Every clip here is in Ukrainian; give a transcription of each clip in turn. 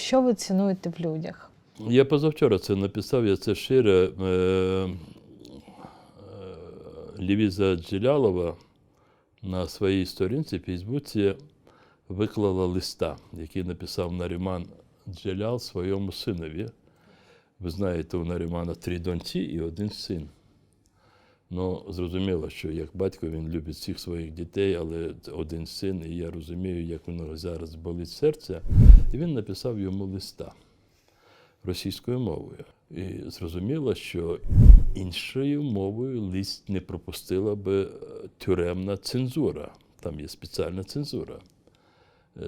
що ви цінуєте в людях? Я позавчора це написав, я це щиро. Е, е, Лівіза Джелялова на своїй сторінці в Фейсбуці виклала листа, який написав Наріман Джелял своєму синові. Ви знаєте, у Нарімана три доньці і один син. Ну, зрозуміло, що як батько він любить всіх своїх дітей, але один син, і я розумію, як нього зараз болить серце. І він написав йому листа російською мовою. І зрозуміло, що іншою мовою лист не пропустила би е, тюремна цензура. Там є спеціальна цензура.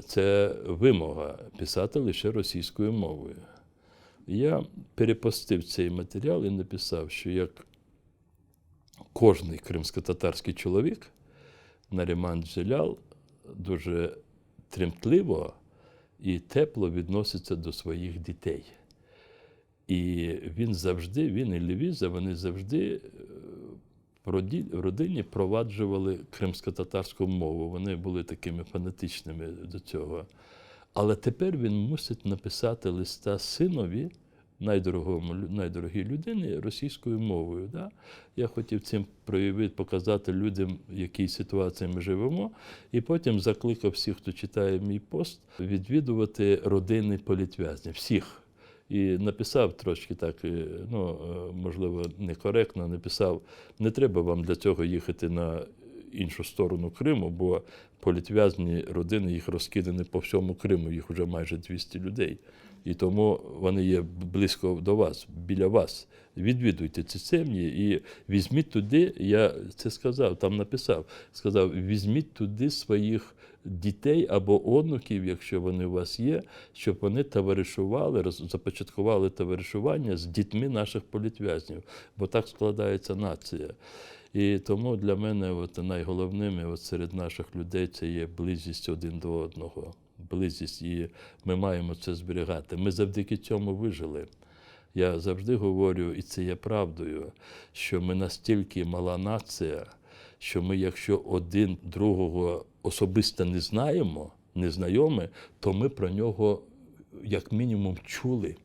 Це вимога писати лише російською мовою. Я перепостив цей матеріал і написав, що як кожний кримсько-татарський чоловік, Наріман Джелял дуже тремтливо і тепло відноситься до своїх дітей. І він завжди, він і Левіза, вони завжди е, в родині проваджували кримсько-татарську мову. Вони були такими фанатичними до цього. Але тепер він мусить написати листа синові, найдорогому, найдорогій людині, російською мовою. Да? Я хотів цим проявити, показати людям, в якій ситуації ми живемо, і потім закликав всіх, хто читає мій пост, відвідувати родини політв'язнів, всіх. І написав трошки так, е, ну, е, можливо, некоректно, написав, не треба вам для цього їхати на іншу сторону Криму, бо політв'язні родини їх розкидані по всьому Криму, їх вже майже 200 людей. І тому вони є близько до вас, біля вас. Відвідуйте ці сім'ї і візьміть туди, я це сказав, там написав, сказав, візьміть туди своїх дітей або онуків, якщо вони у вас є, щоб вони товаришували, роз- започаткували товаришування з дітьми наших політв'язнів, бо так складається нація. І тому для мене от найголовними от серед наших людей це є близькість один до одного. Близькість, і ми маємо це зберігати. Ми завдяки цьому вижили. Я завжди говорю, і це є правдою, що ми настільки мала нація, що ми, якщо один другого особисто не знаємо, не знайомі, то ми про нього як мінімум чули.